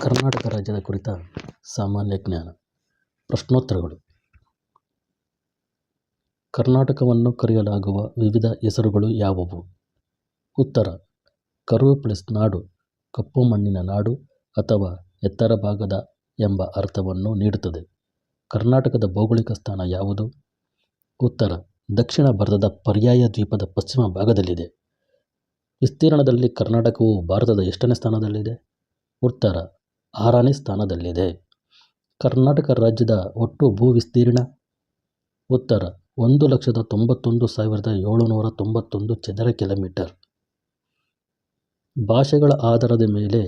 ಕರ್ನಾಟಕ ರಾಜ್ಯದ ಕುರಿತ ಸಾಮಾನ್ಯ ಜ್ಞಾನ, ಪ್ರಶ್ನೋತ್ತರಗಳು. ಕರ್ನಾಟಕವನ್ನು ಕರೆಯಲಾಗುವ ವಿವಿಧ ಹೆಸರುಗಳು ಯಾವುವು? ಉತ್ತರ ಕರು ಪ್ಲಸ್ ನಾಡು, ಕಪ್ಪು ಮಣ್ಣಿನ ನಾಡು ಅಥವಾ ಎತ್ತರ ಭಾಗದ ಎಂಬ ಅರ್ಥವನ್ನು ನೀಡುತ್ತದೆ. ಕರ್ನಾಟಕದ ಭೌಗೋಳಿಕ ಸ್ಥಾನ ಯಾವುದು? ಉತ್ತರ, ದಕ್ಷಿಣ ಭಾರತದ ಪರ್ಯಾಯ ದ್ವೀಪದ ಪಶ್ಚಿಮ ಭಾಗದಲ್ಲಿದೆ. ವಿಸ್ತೀರ್ಣದಲ್ಲಿ ಕರ್ನಾಟಕವು ಭಾರತದ ಎಷ್ಟನೇ ಸ್ಥಾನದಲ್ಲಿದೆ? ಉತ್ತರ, ಆರನೇ ಸ್ಥಾನದಲ್ಲಿದೆ. ಕರ್ನಾಟಕ ರಾಜ್ಯದ ಒಟ್ಟು ಭೂ ವಿಸ್ತೀರ್ಣ? ಉತ್ತರ, ಒಂದು ಲಕ್ಷದ ತೊಂಬತ್ತೊಂದು ಸಾವಿರದ ಏಳುನೂರ ತೊಂಬತ್ತೊಂದು ಚದರ ಕಿಲೋಮೀಟರ್. ಭಾಷೆಗಳ ಆಧಾರದ ಮೇಲೆ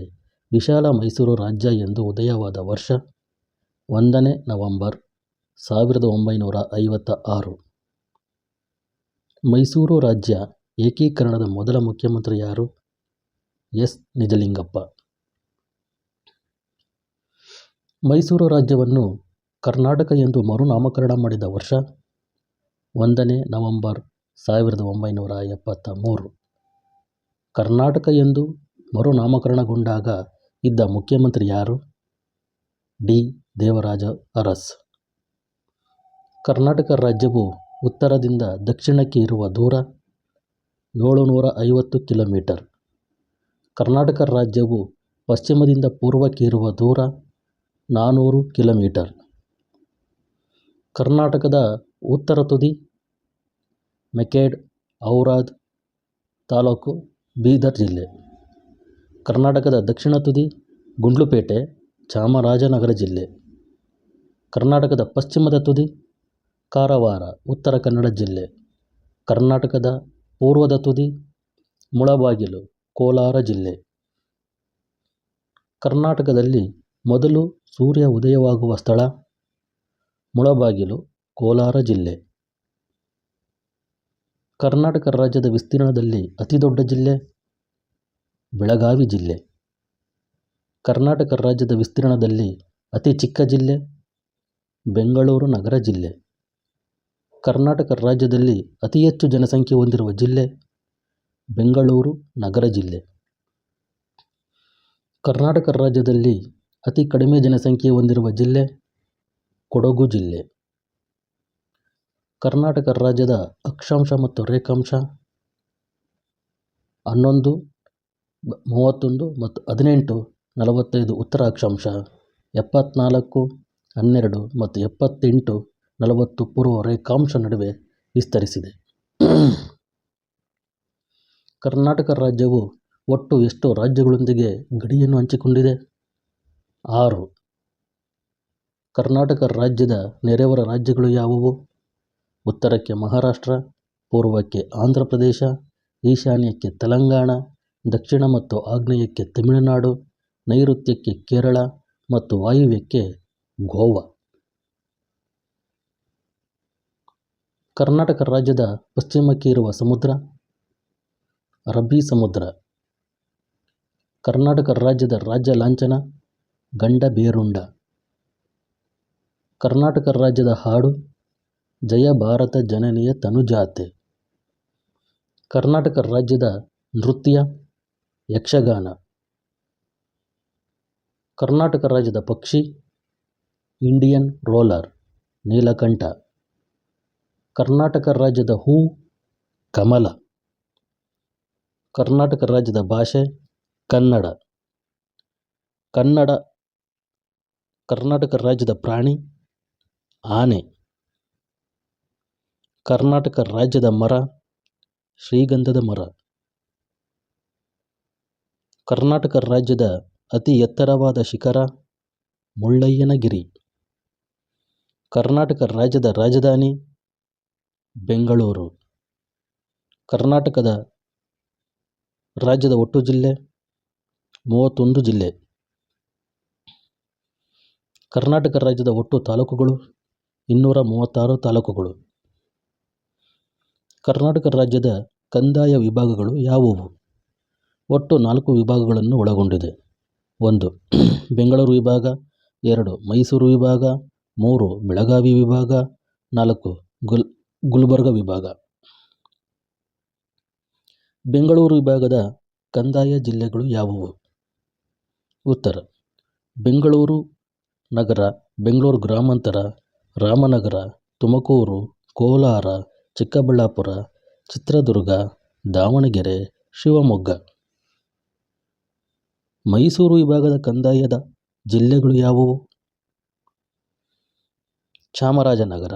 ವಿಶಾಲ ಮೈಸೂರು ರಾಜ್ಯ ಎಂದು ಉದಯವಾದ ವರ್ಷ ಒಂದನೇ ನವೆಂಬರ್ ಸಾವಿರದ ಒಂಬೈನೂರ ಐವತ್ತ ಆರು. ಮೈಸೂರು ರಾಜ್ಯ ಏಕೀಕರಣದ ಮೊದಲ ಮುಖ್ಯಮಂತ್ರಿ ಯಾರು? ಎಸ್. ನಿಜಲಿಂಗಪ್ಪ. ಮೈಸೂರು ರಾಜ್ಯವನ್ನು ಕರ್ನಾಟಕ ಎಂದು ಮರುನಾಮಕರಣ ಮಾಡಿದ ವರ್ಷ ಒಂದನೇ ನವೆಂಬರ್ ಸಾವಿರದ ಒಂಬೈನೂರ ಎಪ್ಪತ್ತ ಮೂರು ಕರ್ನಾಟಕ ಎಂದು ಮರುನಾಮಕರಣಗೊಂಡಾಗ ಇದ್ದ ಮುಖ್ಯಮಂತ್ರಿ ಯಾರು? ಡಿ. ದೇವರಾಜ ಅರಸ್. ಕರ್ನಾಟಕ ರಾಜ್ಯವು ಉತ್ತರದಿಂದ ದಕ್ಷಿಣಕ್ಕೆ ಇರುವ ದೂರ ಏಳುನೂರ ಐವತ್ತು ಕಿಲೋಮೀಟರ್. ಕರ್ನಾಟಕ ರಾಜ್ಯವು ಪಶ್ಚಿಮದಿಂದ ಪೂರ್ವಕ್ಕಿರುವ ದೂರ ನಾನ್ನೂರು ಕಿಲೋಮೀಟರ್. ಕರ್ನಾಟಕದ ಉತ್ತರ ತುದಿ ಮೆಕೇಡ್ ಔರಾದ್ ತಾಲೂಕು ಬೀದರ್ ಜಿಲ್ಲೆ. ಕರ್ನಾಟಕದ ದಕ್ಷಿಣ ತುದಿ, ಗುಂಡ್ಲುಪೇಟೆ, ಚಾಮರಾಜನಗರ ಜಿಲ್ಲೆ. ಕರ್ನಾಟಕದ ಪಶ್ಚಿಮದ ತುದಿ, ಕಾರವಾರ, ಉತ್ತರ ಕನ್ನಡ ಜಿಲ್ಲೆ. ಕರ್ನಾಟಕದ ಪೂರ್ವದ ತುದಿ, ಮುಳಬಾಗಿಲು, ಕೋಲಾರ ಜಿಲ್ಲೆ. ಕರ್ನಾಟಕದಲ್ಲಿ ಮೊದಲು ಸೂರ್ಯ ಉದಯವಾಗುವ ಸ್ಥಳ, ಮುಳಬಾಗಿಲು, ಕೋಲಾರ ಜಿಲ್ಲೆ. ಕರ್ನಾಟಕ ರಾಜ್ಯದ ವಿಸ್ತೀರ್ಣದಲ್ಲಿ ಅತಿದೊಡ್ಡ ಜಿಲ್ಲೆ, ಬೆಳಗಾವಿ ಜಿಲ್ಲೆ. ಕರ್ನಾಟಕ ರಾಜ್ಯದ ವಿಸ್ತೀರ್ಣದಲ್ಲಿ ಅತಿ ಚಿಕ್ಕ ಜಿಲ್ಲೆ, ಬೆಂಗಳೂರು ನಗರ ಜಿಲ್ಲೆ. ಕರ್ನಾಟಕ ರಾಜ್ಯದಲ್ಲಿ ಅತಿ ಹೆಚ್ಚು ಜನಸಂಖ್ಯೆ ಹೊಂದಿರುವ ಜಿಲ್ಲೆ ಬೆಂಗಳೂರು ನಗರ ಜಿಲ್ಲೆ. ಕರ್ನಾಟಕ ರಾಜ್ಯದಲ್ಲಿ ಅತಿ ಕಡಿಮೆ ಜನಸಂಖ್ಯೆ ಹೊಂದಿರುವ ಜಿಲ್ಲೆ ಕೊಡಗು ಜಿಲ್ಲೆ. ಕರ್ನಾಟಕ ರಾಜ್ಯದ ಅಕ್ಷಾಂಶ ಮತ್ತು ರೇಖಾಂಶ ಹನ್ನೊಂದು, ಮೂವತ್ತೊಂದು ಮತ್ತು ಹದಿನೆಂಟು, ನಲವತ್ತೈದು ಉತ್ತರ ಅಕ್ಷಾಂಶ ಎಪ್ಪತ್ತ್ನಾಲ್ಕು ಹನ್ನೆರಡು ಮತ್ತು ಎಪ್ಪತ್ತೆಂಟು ನಲವತ್ತು ಪೂರ್ವ ರೇಖಾಂಶ ನಡುವೆ ವಿಸ್ತರಿಸಿದೆ. ಕರ್ನಾಟಕ ರಾಜ್ಯವು ಒಟ್ಟು ಎಷ್ಟು ರಾಜ್ಯಗಳೊಂದಿಗೆ ಗಡಿಯನ್ನು ಹಂಚಿಕೊಂಡಿದೆ? ಆರು. ಕರ್ನಾಟಕ ರಾಜ್ಯದ ನೆರೆಯವರ ರಾಜ್ಯಗಳು ಯಾವುವು? ಉತ್ತರಕ್ಕೆ ಮಹಾರಾಷ್ಟ್ರ, ಪೂರ್ವಕ್ಕೆ ಆಂಧ್ರ ಪ್ರದೇಶ ಈಶಾನ್ಯಕ್ಕೆ ತೆಲಂಗಾಣ, ದಕ್ಷಿಣ ಮತ್ತು ಆಗ್ನೇಯಕ್ಕೆ ತಮಿಳುನಾಡು, ನೈಋತ್ಯಕ್ಕೆ ಕೇರಳ ಮತ್ತು ವಾಯುವ್ಯಕ್ಕೆ ಗೋವಾ. ಕರ್ನಾಟಕ ರಾಜ್ಯದ ಪಶ್ಚಿಮಕ್ಕೆ ಇರುವ ಸಮುದ್ರ, ಅರಬ್ಬಿ ಸಮುದ್ರ, ಕರ್ನಾಟಕ ರಾಜ್ಯದ ರಾಜ್ಯ ಲಾಂಛನ, ಗಂಡ ಬೇರುಂಡ, ಕರ್ನಾಟಕ ರಾಜ್ಯದ ಹಾಡು, ಜಯ ಭಾರತ ಜನನಿಯ ತನುಜಾತೆ, ಕರ್ನಾಟಕ ರಾಜ್ಯದ ನೃತ್ಯ, ಯಕ್ಷಗಾನ, ಕರ್ನಾಟಕ ರಾಜ್ಯದ ಪಕ್ಷಿ, ಇಂಡಿಯನ್ ರೋಲರ್, ನೀಲಕಂಠ. ಕರ್ನಾಟಕ ರಾಜ್ಯದ ಹೂ, ಕಮಲ. ಕರ್ನಾಟಕ ರಾಜ್ಯದ ಭಾಷೆ ಕನ್ನಡ. ಕನ್ನಡ, ಕರ್ನಾಟಕ ರಾಜ್ಯದ ಪ್ರಾಣಿ ಆನೆ. ಕರ್ನಾಟಕ ರಾಜ್ಯದ ಮರ ಶ್ರೀಗಂಧದ ಮರ. ಕರ್ನಾಟಕ ರಾಜ್ಯದ ಅತಿ ಎತ್ತರವಾದ ಶಿಖರ ಮುಳ್ಳಯ್ಯನಗಿರಿ. ಕರ್ನಾಟಕ ರಾಜ್ಯದ ರಾಜಧಾನಿ ಬೆಂಗಳೂರು, ಕರ್ನಾಟಕದ ರಾಜ್ಯದ ಒಟ್ಟು ಜಿಲ್ಲೆ ಮೂವತ್ತೊಂದು ಜಿಲ್ಲೆ. ಕರ್ನಾಟಕ ರಾಜ್ಯದ ಒಟ್ಟು ತಾಲೂಕುಗಳು ಇನ್ನೂರ ಮೂವತ್ತಾರು ತಾಲೂಕುಗಳು. ಕರ್ನಾಟಕ ರಾಜ್ಯದ ಕಂದಾಯ ವಿಭಾಗಗಳು ಯಾವುವು? ಒಟ್ಟು ನಾಲ್ಕು ವಿಭಾಗಗಳನ್ನು ಒಳಗೊಂಡಿದೆ. ಒಂದು, ಬೆಂಗಳೂರು ವಿಭಾಗ, ಎರಡು, ಮೈಸೂರು ವಿಭಾಗ, ಮೂರು, ಬೆಳಗಾವಿ ವಿಭಾಗ, ನಾಲ್ಕು, ಗುಲ್ ಗುಲ್ಬರ್ಗ ವಿಭಾಗ. ಬೆಂಗಳೂರು ವಿಭಾಗದ ಕಂದಾಯ ಜಿಲ್ಲೆಗಳು ಯಾವುವು? ಉತ್ತರ, ಬೆಂಗಳೂರು ನಗರ, ಬೆಂಗಳೂರು ಗ್ರಾಮಾಂತರ, ರಾಮನಗರ, ತುಮಕೂರು, ಕೋಲಾರ, ಚಿಕ್ಕಬಳ್ಳಾಪುರ, ಚಿತ್ರದುರ್ಗ, ದಾವಣಗೆರೆ, ಶಿವಮೊಗ್ಗ. ಮೈಸೂರು ವಿಭಾಗದ ಕಂದಾಯದ ಜಿಲ್ಲೆಗಳು ಯಾವುವು? ಚಾಮರಾಜನಗರ,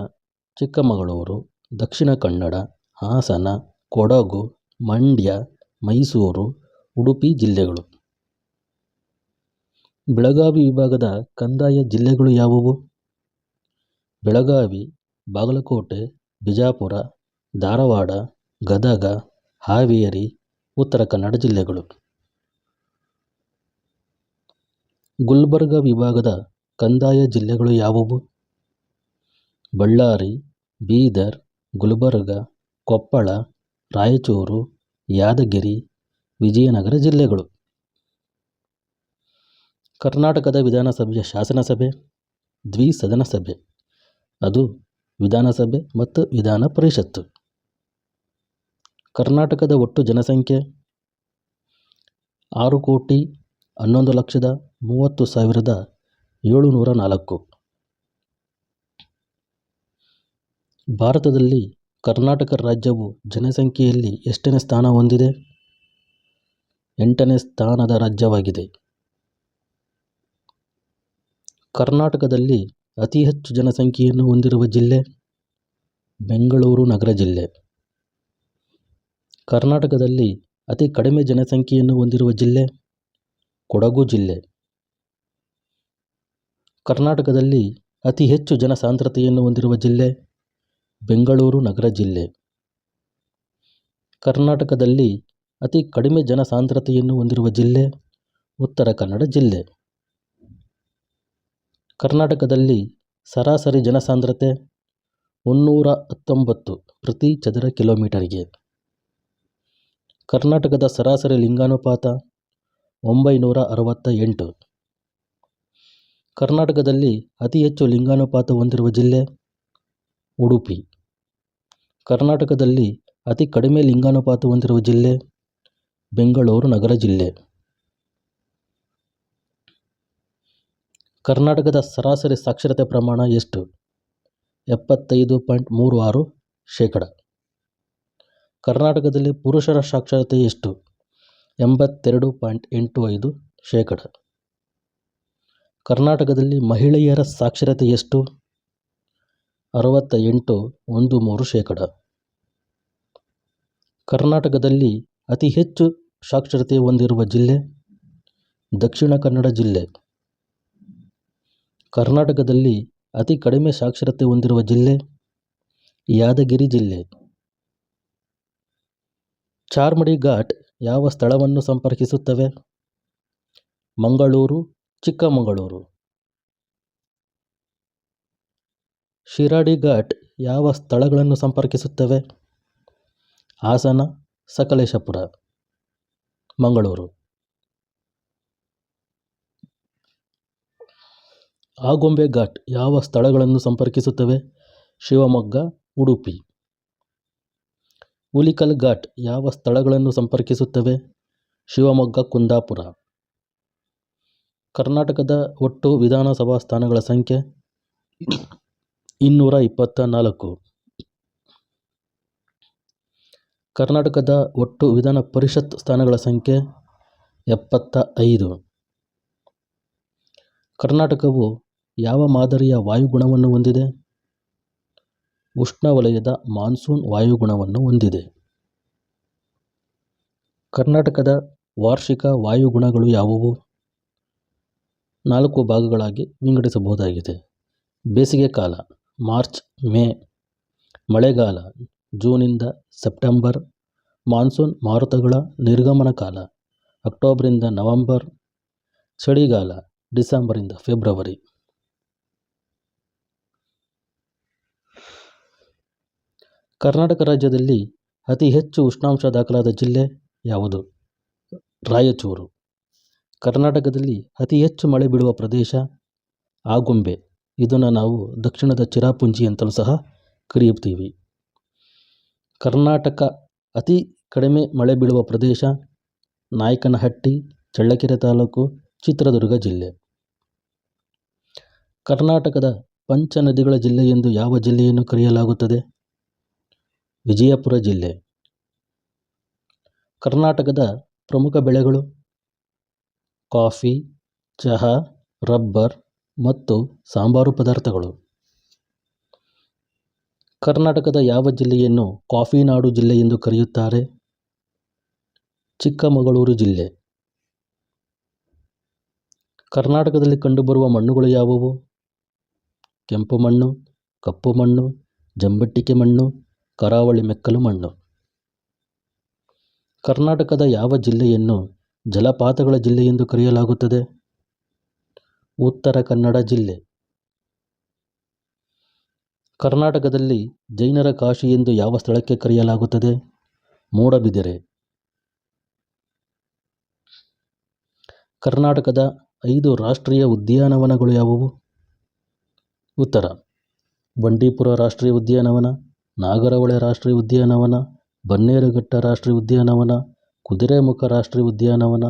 ಚಿಕ್ಕಮಗಳೂರು ದಕ್ಷಿಣ ಕನ್ನಡ, ಹಾಸನ, ಕೊಡಗು, ಮಂಡ್ಯ, ಮೈಸೂರು, ಉಡುಪಿ ಜಿಲ್ಲೆಗಳು. ಬೆಳಗಾವಿ ವಿಭಾಗದ ಕಂದಾಯ ಜಿಲ್ಲೆಗಳು ಯಾವುವು? ಬೆಳಗಾವಿ, ಬಾಗಲಕೋಟೆ, ಬಿಜಾಪುರ, ಧಾರವಾಡ, ಗದಗ, ಹಾವೇರಿ, ಉತ್ತರ ಕನ್ನಡ ಜಿಲ್ಲೆಗಳು. ಗುಲ್ಬರ್ಗ ವಿಭಾಗದ ಕಂದಾಯ ಜಿಲ್ಲೆಗಳು ಯಾವುವು? ಬಳ್ಳಾರಿ, ಬೀದರ್ ಗುಲ್ಬರ್ಗ, ಕೊಪ್ಪಳ, ರಾಯಚೂರು, ಯಾದಗಿರಿ, ವಿಜಯನಗರ ಜಿಲ್ಲೆಗಳು. ಕರ್ನಾಟಕದ ವಿಧಾನಸಭೆಯ ಶಾಸನಸಭೆ ದ್ವಿಸದನ ಸಭೆ ಅದು ವಿಧಾನಸಭೆ ಮತ್ತು ವಿಧಾನ ಪರಿಷತ್ತು. ಕರ್ನಾಟಕದ ಒಟ್ಟು ಜನಸಂಖ್ಯೆ ಆರು ಕೋಟಿ ಹನ್ನೊಂದು ಲಕ್ಷದ ಮೂವತ್ತು ಸಾವಿರದ ಏಳುನೂರ ನಾಲ್ಕು. ಭಾರತದಲ್ಲಿ ಕರ್ನಾಟಕ ರಾಜ್ಯವು ಜನಸಂಖ್ಯೆಯಲ್ಲಿ ಎಷ್ಟನೇ ಸ್ಥಾನ ಹೊಂದಿದೆ? ಎಂಟನೇ ಸ್ಥಾನದ ರಾಜ್ಯವಾಗಿದೆ. ಕರ್ನಾಟಕದಲ್ಲಿ ಅತಿ ಹೆಚ್ಚು ಜನಸಂಖ್ಯೆಯನ್ನು ಹೊಂದಿರುವ ಜಿಲ್ಲೆ? ಬೆಂಗಳೂರು ನಗರ ಜಿಲ್ಲೆ. ಕರ್ನಾಟಕದಲ್ಲಿ ಅತಿ ಕಡಿಮೆ ಜನಸಂಖ್ಯೆಯನ್ನು ಹೊಂದಿರುವ ಜಿಲ್ಲೆ? ಕೊಡಗು ಜಿಲ್ಲೆ. ಕರ್ನಾಟಕದಲ್ಲಿ ಅತಿ ಹೆಚ್ಚು ಜನಸಾಂದ್ರತೆಯನ್ನು ಹೊಂದಿರುವ ಜಿಲ್ಲೆ? ಬೆಂಗಳೂರು ನಗರ ಜಿಲ್ಲೆ. ಕರ್ನಾಟಕದಲ್ಲಿ ಅತಿ ಕಡಿಮೆ ಜನಸಾಂದ್ರತೆಯನ್ನು ಹೊಂದಿರುವ ಜಿಲ್ಲೆ ಉತ್ತರ ಕನ್ನಡ ಜಿಲ್ಲೆ. ಕರ್ನಾಟಕದಲ್ಲಿ ಸರಾಸರಿ ಜನಸಾಂದ್ರತೆ ಮುನ್ನೂರ ಹತ್ತೊಂಬತ್ತು ಪ್ರತಿ ಚದರ ಕಿಲೋಮೀಟರ್ಗೆ. ಕರ್ನಾಟಕದ ಸರಾಸರಿ ಲಿಂಗಾನುಪಾತ ಒಂಬೈನೂರ ಅರವತ್ತ ಎಂಟು. ಕರ್ನಾಟಕದಲ್ಲಿ ಅತಿ ಹೆಚ್ಚು ಲಿಂಗಾನುಪಾತ ಹೊಂದಿರುವ ಜಿಲ್ಲೆ ಉಡುಪಿ. ಕರ್ನಾಟಕದಲ್ಲಿ ಅತಿ ಕಡಿಮೆ ಲಿಂಗಾನುಪಾತ ಹೊಂದಿರುವ ಜಿಲ್ಲೆ ಬೆಂಗಳೂರು ನಗರ ಜಿಲ್ಲೆ. ಕರ್ನಾಟಕದ ಸರಾಸರಿ ಸಾಕ್ಷರತೆ ಪ್ರಮಾಣ ಎಷ್ಟು? ಎಪ್ಪತ್ತೈದು ಪಾಯಿಂಟ್ ಮೂರು ಆರು ಶೇಕಡ. ಕರ್ನಾಟಕದಲ್ಲಿ ಪುರುಷರ ಸಾಕ್ಷರತೆ ಎಷ್ಟು? ಎಂಬತ್ತೆರಡು ಪಾಯಿಂಟ್ ಎಂಟು ಐದು ಶೇಕಡ. ಕರ್ನಾಟಕದಲ್ಲಿ ಮಹಿಳೆಯರ ಸಾಕ್ಷರತೆ ಎಷ್ಟು? ಅರವತ್ತ ಎಂಟು ಒಂದು ಮೂರು ಶೇಕಡ. ಕರ್ನಾಟಕದಲ್ಲಿ ಅತಿ ಹೆಚ್ಚು ಸಾಕ್ಷರತೆ ಹೊಂದಿರುವ ಜಿಲ್ಲೆ? ದಕ್ಷಿಣ ಕನ್ನಡ ಜಿಲ್ಲೆ. ಕರ್ನಾಟಕದಲ್ಲಿ ಅತಿ ಕಡಿಮೆ ಸಾಕ್ಷರತೆ ಹೊಂದಿರುವ ಜಿಲ್ಲೆ? ಯಾದಗಿರಿ ಜಿಲ್ಲೆ. ಚಾರ್ಮಡಿ ಘಾಟ್ ಯಾವ ಸ್ಥಳವನ್ನು ಸಂಪರ್ಕಿಸುತ್ತವೆ? ಮಂಗಳೂರು, ಚಿಕ್ಕಮಗಳೂರು. ಶಿರಾಡಿ ಘಾಟ್ ಯಾವ ಸ್ಥಳಗಳನ್ನು ಸಂಪರ್ಕಿಸುತ್ತವೆ? ಹಾಸನ, ಸಕಲೇಶಪುರ, ಮಂಗಳೂರು. ಆಗುಂಬೆ ಘಾಟ್ ಯಾವ ಸ್ಥಳಗಳನ್ನು ಸಂಪರ್ಕಿಸುತ್ತವೆ? ಶಿವಮೊಗ್ಗ, ಉಡುಪಿ. ಹುಲಿಕಲ್ ಘಾಟ್ ಯಾವ ಸ್ಥಳಗಳನ್ನು ಸಂಪರ್ಕಿಸುತ್ತವೆ? ಶಿವಮೊಗ್ಗ, ಕುಂದಾಪುರ. ಕರ್ನಾಟಕದ ಒಟ್ಟು ವಿಧಾನಸಭಾ ಸ್ಥಾನಗಳ ಸಂಖ್ಯೆ? ಇನ್ನೂರ ಇಪ್ಪತ್ತ ನಾಲ್ಕು ಕರ್ನಾಟಕದ ಒಟ್ಟು ವಿಧಾನ ಪರಿಷತ್ ಸ್ಥಾನಗಳ ಸಂಖ್ಯೆ ಎಪ್ಪತ್ತ ಐದು ಕರ್ನಾಟಕವು ಯಾವ ಮಾದರಿಯ ವಾಯುಗುಣವನ್ನು ಹೊಂದಿದೆ? ಉಷ್ಣವಲಯದ ಮಾನ್ಸೂನ್ ವಾಯುಗುಣವನ್ನು ಹೊಂದಿದೆ. ಕರ್ನಾಟಕದ ವಾರ್ಷಿಕ ವಾಯುಗುಣಗಳು ಯಾವುವು? ನಾಲ್ಕು ಭಾಗಗಳಾಗಿ ವಿಂಗಡಿಸಬಹುದಾಗಿದೆ. ಬೇಸಿಗೆ ಕಾಲ. ಮಾರ್ಚ್, ಮೇ, ಮಳೆಗಾಲ ಜೂನಿಂದ ಸೆಪ್ಟೆಂಬರ್, ಮಾನ್ಸೂನ್ ಮಾರುತಗಳ ನಿರ್ಗಮನ ಕಾಲ, ಅಕ್ಟೋಬರಿಂದ ನವಂಬರ್, ಚಳಿಗಾಲ, ಡಿಸೆಂಬರಿಂದ ಫೆಬ್ರವರಿ. ಕರ್ನಾಟಕ ರಾಜ್ಯದಲ್ಲಿ ಅತಿ ಹೆಚ್ಚು ಉಷ್ಣಾಂಶ ದಾಖಲಾದ ಜಿಲ್ಲೆ ಯಾವುದು? ರಾಯಚೂರು. ಕರ್ನಾಟಕದಲ್ಲಿ ಅತಿ ಹೆಚ್ಚು ಮಳೆ ಬೀಳುವ ಪ್ರದೇಶ ಆಗುಂಬೆ ಇದನ್ನು ನಾವು ದಕ್ಷಿಣದ ಚಿರಾಪುಂಜಿ ಅಂತಲೂ ಸಹ ಕರೆಯುತ್ತೀವಿ. ಕರ್ನಾಟಕ ಅತಿ ಕಡಿಮೆ ಮಳೆ ಬೀಳುವ ಪ್ರದೇಶ ನಾಯಕನಹಟ್ಟಿ, ಚಳ್ಳಕೆರೆ ತಾಲೂಕು, ಚಿತ್ರದುರ್ಗ ಜಿಲ್ಲೆ. ಕರ್ನಾಟಕದ ಪಂಚ ನದಿಗಳ ಜಿಲ್ಲೆ ಎಂದು ಯಾವ ಜಿಲ್ಲೆಯನ್ನು ಕರೆಯಲಾಗುತ್ತದೆ? ವಿಜಯಪುರ ಜಿಲ್ಲೆ. ಕರ್ನಾಟಕದ ಪ್ರಮುಖ ಬೆಳೆಗಳು ಕಾಫಿ, ಚಹಾ, ರಬ್ಬರ್ ಮತ್ತು ಸಾಂಬಾರು ಪದಾರ್ಥಗಳು. ಕರ್ನಾಟಕದ ಯಾವ ಜಿಲ್ಲೆಯನ್ನು ಕಾಫಿ ನಾಡು ಜಿಲ್ಲೆ ಎಂದು ಕರೆಯುತ್ತಾರೆ? ಚಿಕ್ಕಮಗಳೂರು ಜಿಲ್ಲೆ. ಕರ್ನಾಟಕದಲ್ಲಿ ಕಂಡುಬರುವ ಮಣ್ಣುಗಳು ಯಾವುವು? ಕೆಂಪು ಮಣ್ಣು, ಕಪ್ಪು ಮಣ್ಣು, ಜಂಬಟ್ಟಿಕೆ ಮಣ್ಣು, ಕರಾವಳಿ ಮೆಕ್ಕಲು ಮಣ್ಣು. ಕರ್ನಾಟಕದ ಯಾವ ಜಿಲ್ಲೆಯನ್ನು ಜಲಪಾತಗಳ ಜಿಲ್ಲೆ ಎಂದು ಕರೆಯಲಾಗುತ್ತದೆ? ಉತ್ತರ ಕನ್ನಡ ಜಿಲ್ಲೆ. ಕರ್ನಾಟಕದಲ್ಲಿ ಜೈನರ ಕಾಶಿ ಎಂದು ಯಾವ ಸ್ಥಳಕ್ಕೆ ಕರೆಯಲಾಗುತ್ತದೆ? ಮೂಡಬಿದಿರೆ. ಕರ್ನಾಟಕದ ಐದು ರಾಷ್ಟ್ರೀಯ ಉದ್ಯಾನವನಗಳು ಯಾವುವು? ಉತ್ತರ. ಬಂಡೀಪುರ ರಾಷ್ಟ್ರೀಯ ಉದ್ಯಾನವನ ನಾಗರಹೊಳೆ ರಾಷ್ಟ್ರೀಯ ಉದ್ಯಾನವನ, ಬನ್ನೇರುಘಟ್ಟ ರಾಷ್ಟ್ರೀಯ ಉದ್ಯಾನವನ, ಕುದುರೆಮುಖ ರಾಷ್ಟ್ರೀಯ ಉದ್ಯಾನವನ,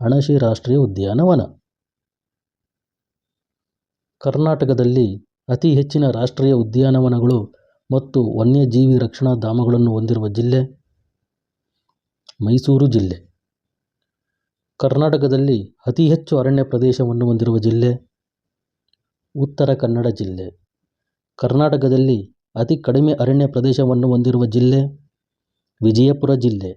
ಅಣಶಿ ರಾಷ್ಟ್ರೀಯ ಉದ್ಯಾನವನ. ಕರ್ನಾಟಕದಲ್ಲಿ ಅತಿ ಹೆಚ್ಚಿನ ರಾಷ್ಟ್ರೀಯ ಉದ್ಯಾನವನಗಳು ಮತ್ತು ವನ್ಯಜೀವಿ ರಕ್ಷಣಾ ಧಾಮಗಳನ್ನು ಹೊಂದಿರುವ ಜಿಲ್ಲೆ ಮೈಸೂರು ಜಿಲ್ಲೆ. ಕರ್ನಾಟಕದಲ್ಲಿ ಅತಿ ಹೆಚ್ಚು ಅರಣ್ಯ ಪ್ರದೇಶವನ್ನು ಹೊಂದಿರುವ ಜಿಲ್ಲೆ ಉತ್ತರ ಕನ್ನಡ ಜಿಲ್ಲೆ. ಕರ್ನಾಟಕದಲ್ಲಿ ಅತಿ ಕಡಿಮೆ ಅರಣ್ಯ ಪ್ರದೇಶವನ್ನು ಹೊಂದಿರುವ ಜಿಲ್ಲೆ ವಿಜಯಪುರ ಜಿಲ್ಲೆ.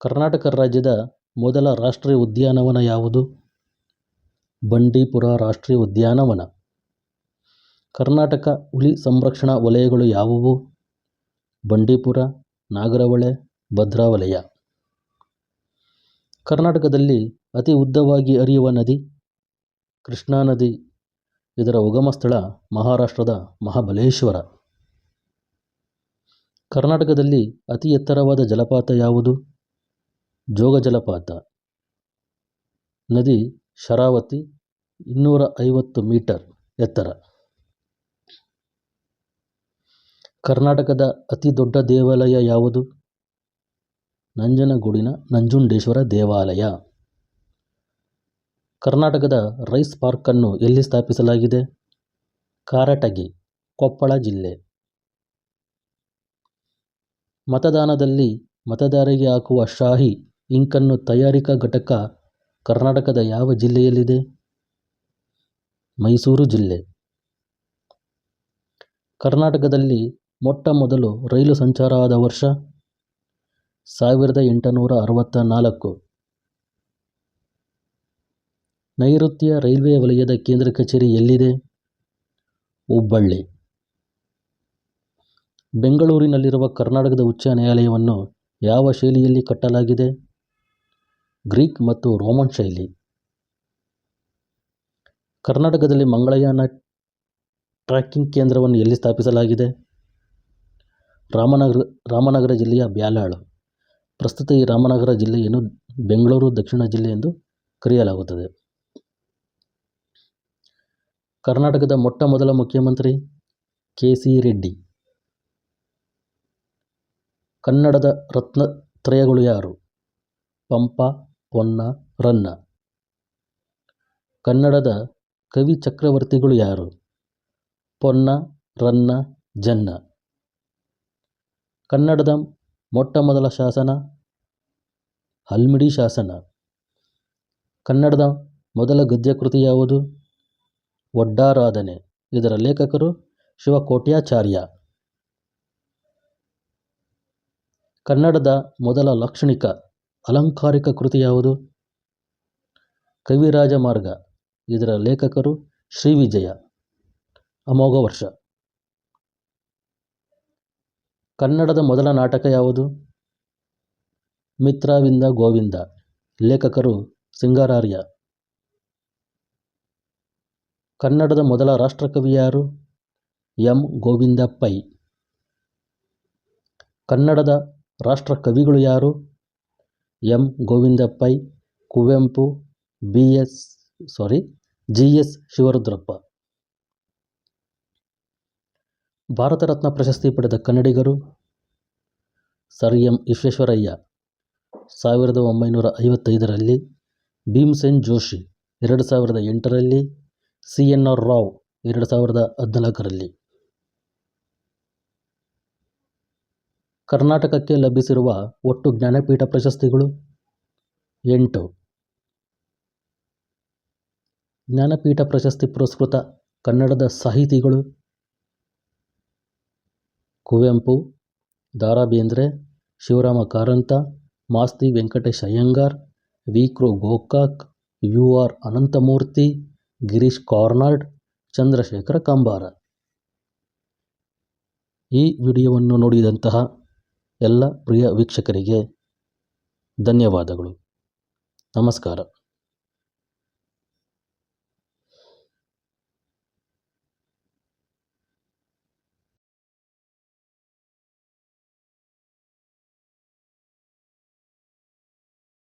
ಕರ್ನಾಟಕ ರಾಜ್ಯದ ಮೊದಲ ರಾಷ್ಟ್ರೀಯ ಉದ್ಯಾನವನ ಯಾವುದು? ಬಂಡೀಪುರ ರಾಷ್ಟ್ರೀಯ ಉದ್ಯಾನವನ. ಕರ್ನಾಟಕ ಹುಲಿ ಸಂರಕ್ಷಣಾ ವಲಯಗಳು ಯಾವುವು? ಬಂಡೀಪುರ ನಾಗರಹೊಳೆ ಭದ್ರಾ ವಲಯ ಕರ್ನಾಟಕದಲ್ಲಿ ಅತಿ ಉದ್ದವಾಗಿ ಹರಿಯುವ ನದಿ ಕೃಷ್ಣಾ ನದಿ. ಇದರ ಉಗಮ ಸ್ಥಳ ಮಹಾರಾಷ್ಟ್ರದ ಮಹಾಬಲೇಶ್ವರ. ಕರ್ನಾಟಕದಲ್ಲಿ ಅತಿ ಎತ್ತರವಾದ ಜಲಪಾತ ಯಾವುದು? ಜೋಗ ಜಲಪಾತ. ನದಿ ಶರಾವತಿ ಇನ್ನೂರ ಐವತ್ತು ಮೀಟರ್ ಎತ್ತರ. ಕರ್ನಾಟಕದ ಅತಿ ದೊಡ್ಡ ದೇವಾಲಯ ಯಾವುದು? ನಂಜನಗೂಡಿನ ನಂಜುಂಡೇಶ್ವರ ದೇವಾಲಯ. ಕರ್ನಾಟಕದ ರೈಸ್ ಪಾರ್ಕನ್ನು ಎಲ್ಲಿ ಸ್ಥಾಪಿಸಲಾಗಿದೆ? ಕಾರಟಗಿ, ಕೊಪ್ಪಳ ಜಿಲ್ಲೆ. ಮತದಾನದಲ್ಲಿ ಮತದಾರರಿಗೆ ಹಾಕುವ ಶಾಹಿ, ಇಂಕನ್ನು ತಯಾರಿಕಾ ಘಟಕ ಕರ್ನಾಟಕದ ಯಾವ ಜಿಲ್ಲೆಯಲ್ಲಿದೆ? ಮೈಸೂರು ಜಿಲ್ಲೆ. ಕರ್ನಾಟಕದಲ್ಲಿ ಮೊಟ್ಟ ಮೊದಲು ರೈಲು ಸಂಚಾರ ಆದ ವರ್ಷ ಸಾವಿರದ ಎಂಟುನೂರ ಅರವತ್ತ ನಾಲ್ಕು ನೈಋತ್ಯ ರೈಲ್ವೆ ವಲಯದ ಕೇಂದ್ರ ಕಚೇರಿ ಎಲ್ಲಿದೆ? ಹುಬ್ಬಳ್ಳಿ. ಬೆಂಗಳೂರಿನಲ್ಲಿರುವ ಕರ್ನಾಟಕದ ಉಚ್ಚ ನ್ಯಾಯಾಲಯವನ್ನು ಯಾವ ಶೈಲಿಯಲ್ಲಿ ಕಟ್ಟಲಾಗಿದೆ? ಗ್ರೀಕ್ ಮತ್ತು ರೋಮನ್ ಶೈಲಿ. ಕರ್ನಾಟಕದಲ್ಲಿ ಮಂಗಳಯಾನ ಟ್ರ್ಯಾಕಿಂಗ್ ಕೇಂದ್ರವನ್ನು ಎಲ್ಲಿ ಸ್ಥಾಪಿಸಲಾಗಿದೆ? ರಾಮನಗರ ರಾಮನಗರ ಜಿಲ್ಲೆಯ ಬ್ಯಾಲಾಳು. ಪ್ರಸ್ತುತ ಈ ರಾಮನಗರ ಜಿಲ್ಲೆಯನ್ನು ಬೆಂಗಳೂರು ದಕ್ಷಿಣ ಜಿಲ್ಲೆ ಎಂದು ಕರೆಯಲಾಗುತ್ತದೆ. ಕರ್ನಾಟಕದ ಮೊಟ್ಟ ಮೊದಲ ಮುಖ್ಯಮಂತ್ರಿ ಕೆ ಸಿ ರೆಡ್ಡಿ. ಕನ್ನಡದ ರತ್ನತ್ರಯಗಳು ಯಾರು? ಪಂಪ ಪೊನ್ನ ರನ್ನ. ಕನ್ನಡದ ಕವಿ ಚಕ್ರವರ್ತಿಗಳು ಯಾರು? ಪೊನ್ನ, ರನ್ನ, ಜನ್ನ. ಕನ್ನಡದ ಮೊಟ್ಟ ಮೊದಲ ಶಾಸನ ಹಲ್ಮಿಡಿ ಶಾಸನ. ಕನ್ನಡದ ಮೊದಲ ಗದ್ಯಕೃತಿ ಯಾವುದು? ಒಡ್ಡಾರಾಧನೆ ಇದರ ಲೇಖಕರು ಶಿವಕೋಟ್ಯಾಚಾರ್ಯ. ಕನ್ನಡದ ಮೊದಲ ಲಾಕ್ಷಣಿಕ ಅಲಂಕಾರಿಕ ಕೃತಿ ಯಾವುದು? ಕವಿರಾಜ ಮಾರ್ಗ. ಇದರ ಲೇಖಕರು ಶ್ರೀವಿಜಯ ಅಮೋಘ ವರ್ಷ. ಕನ್ನಡದ ಮೊದಲ ನಾಟಕ ಯಾವುದು? ಮಿತ್ರವಿಂದ ಗೋವಿಂದ. ಲೇಖಕರು ಸಿಂಗಾರಾರ್ಯ. ಕನ್ನಡದ ಮೊದಲ ರಾಷ್ಟ್ರಕವಿ ಯಾರು? ಎಂ. ಗೋವಿಂದ ಪೈ ಕನ್ನಡದ ರಾಷ್ಟ್ರಕವಿಗಳು ಯಾರು? M Govinda Pai Kuvempu, B S sorry G S Shivarudrappa. Bharat Ratna ಪ್ರಶಸ್ತಿ ಪಡೆದ ಕನ್ನಡಿಗರು ಸರ್ ಎಂ ವಿಶ್ವೇಶ್ವರಯ್ಯ. ಸಾವಿರದ ಒಂಬೈನೂರ ಐವತ್ತೈದರಲ್ಲಿ ಭೀಮಸೇನ್ ಜೋಶಿ, ಎರಡು ಸಾವಿರದ ಎಂಟರಲ್ಲಿ ಸಿ ಎನ್ ಆರ್ ರಾವ್, ಎರಡು ಸಾವಿರದ ಹದಿನಾಲ್ಕರಲ್ಲಿ. ಕರ್ನಾಟಕಕ್ಕೆ ಲಭಿಸಿರುವ ಒಟ್ಟು ಜ್ಞಾನಪೀಠ ಪ್ರಶಸ್ತಿಗಳು ಎಂಟು. ಜ್ಞಾನಪೀಠ ಪ್ರಶಸ್ತಿ ಪುರಸ್ಕೃತ ಕನ್ನಡದ ಸಾಹಿತಿಗಳು ಕುವೆಂಪು ದ ಬೇಂದ್ರೆ ಶಿವರಾಮ ಕಾರಂತ, ಮಾಸ್ತಿ ವೆಂಕಟೇಶ್ ಅಯ್ಯಂಗಾರ್, ವಿಕ್ರೋ ಗೋಕಾಕ್ ಯು ಆರ್ ಅನಂತಮೂರ್ತಿ, ಗಿರೀಶ್ ಕಾರ್ನಾಡ್, ಚಂದ್ರಶೇಖರ ಕಂಬಾರ. ಈ ವಿಡಿಯೋವನ್ನು ನೋಡಿದಂತಹ ಎಲ್ಲ ಪ್ರಿಯ ವೀಕ್ಷಕರಿಗೆ ಧನ್ಯವಾದಗಳು. ನಮಸ್ಕಾರ.